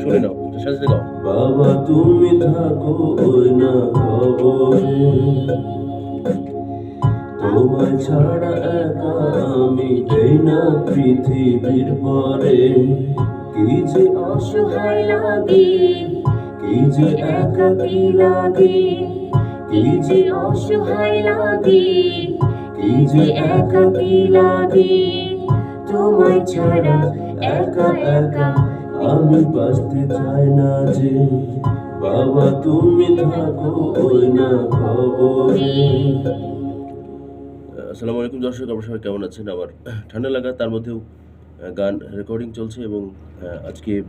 শুনে নাও সাথে গাও বাবা, তুমি থাকো ওই না খবরে। তোমায় ছাড়া একা আমি এই না পৃথিবীর পরে। কি যে অসহায় লাগে, কি যে একাকি লাগে, কি যে অসহায় লাগে, কি যে একাকি লাগে। তোমায় ছাড়া একা একা আমি বাঁচতে চাই না যে বাবা, তুমি থাকো, ওই না খবরে আসসালামু আলাইকুম দর্শক, আপনারা সবাই কেমন আছেন? আমার ঠান্ডা লাগা, তার মধ্যেও গান রেকর্ডিং চলছে এবং আজকে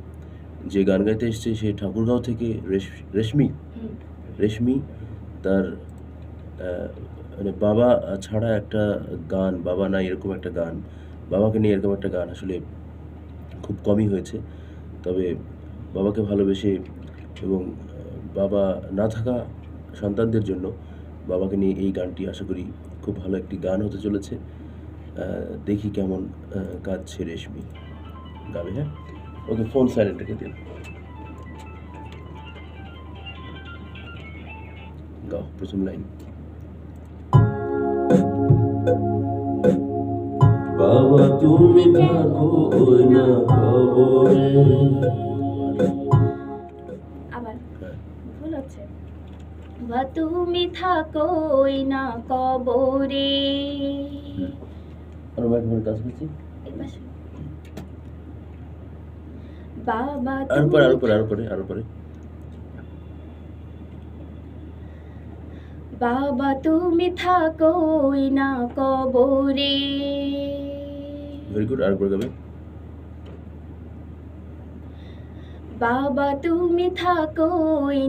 যে গান গাইতে এসছে, সে ঠাকুরগাঁও থেকে রেশ- রেশমি রেশমি, তার মানে বাবা ছাড়া একটা গান, বাবা নাই এরকম একটা গান, বাবাকে নিয়ে এরকম একটা গান আসলে খুব কমই হয়েছে। তবে বাবাকে ভালোবেসে এবং বাবা না থাকা সন্তানদের জন্য বাবাকে নিয়ে এই গানটি আশা করি খুব ভালো একটি গান হতে চলেছে। দেখি কেমন আহ, গাচ্ছে রেশমি গাবে হ্যাঁ? ওকে ফোন সাইলেন্ট রেখে দিন। গাও প্রথম লাইন বাবা তুমি থাকো ওই না খবরে। আবার হ্যাঁ ভুল হচ্ছে। বা তুমি থাকো ওই না কবরে আরও। বাবা আরও পরে আরও তুমি পরে আরও পরে আরও পরে। বাবা তুমি থাকো ওই না কবরে ভেরি গুড আর গাবে বাবা তুমি থাকো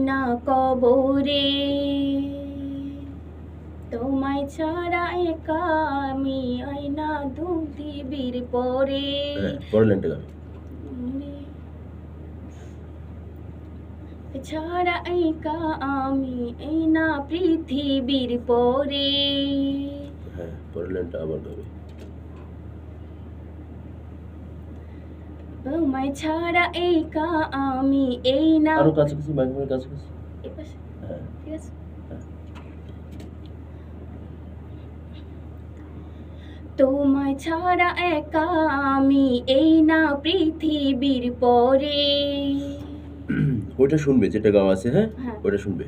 না কবরে। তোমায় ছাড়া একা আমি ওই না দুদিবির পরে। হ্যাঁ গাবে। ছাড়া একা আমি এই না পৃথিবীর পরে। হ্যাঁ পরের লাইনটা আবার গাবে। তোমায় ছাড়া একা আমি এই না। আরও কাছাকাছি মাইক্রোফোনের কাছাকাছি। এই পাশে, হ্যাঁ। ঠিক আছে। তোমায় ছাড়া একা আমি এই না পৃথিবীর পরে। ওইটা শুনবে যেটা গাওয়া আছে হ্যাঁ? হ্যাঁ। ওইটা শুনবে।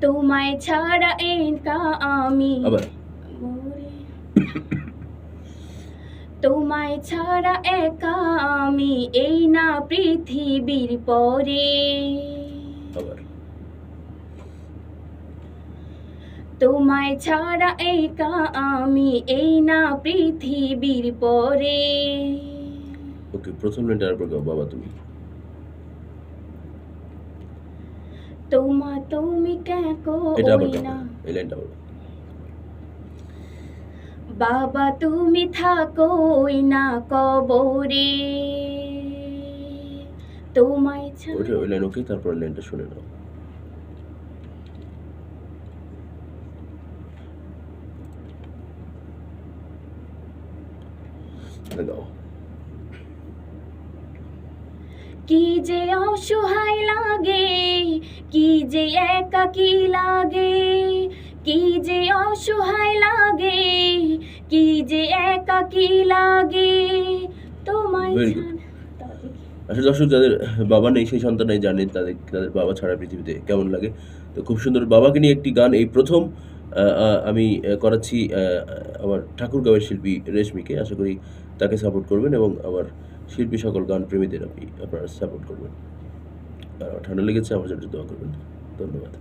তোমায় ছাড়া একা আমি আবার। তোমায় ছাড়া একা আমি এই না পৃথিবীর পরে। তোমায় ছাড়া একা আমি এই না পৃথিবীর পরে। ওকে প্রথম লাইনটা আর গাও বাবা তুমি। তোমা তুমি কেকো এটা আবার না এই লাইনটা বলো বাবা তুমি থাকো না কবরে। তোমায় ওইটা ছাড়া ওই লাইন ওকে তারপর লাইনটা শুনে নাও। কি যে অসহায় লাগে কি যে একাকি লাগে কি যে অসহায় লাগে কি যে একাকি লাগে। তোমায়। আসলে দর্শক যাদের বাবা নেই সেই সন্তানাই জানে তাদের তাদের বাবা ছাড়া পৃথিবীতে কেমন লাগে। তো খুব সুন্দর বাবাকে নিয়ে একটি গান এই প্রথম আমি করাচ্ছি আমার ঠাকুরগাঁওয়ের শিল্পী রেশমিকে। আশা করি তাকে সাপোর্ট করবেন এবং আমার শিল্পী সকল গান প্রেমীদের আপনি আপনারা সাপোর্ট করবেন। আর ঠান্ডা লেগেছে আমার জন্য দোয়া করবেন। ধন্যবাদ।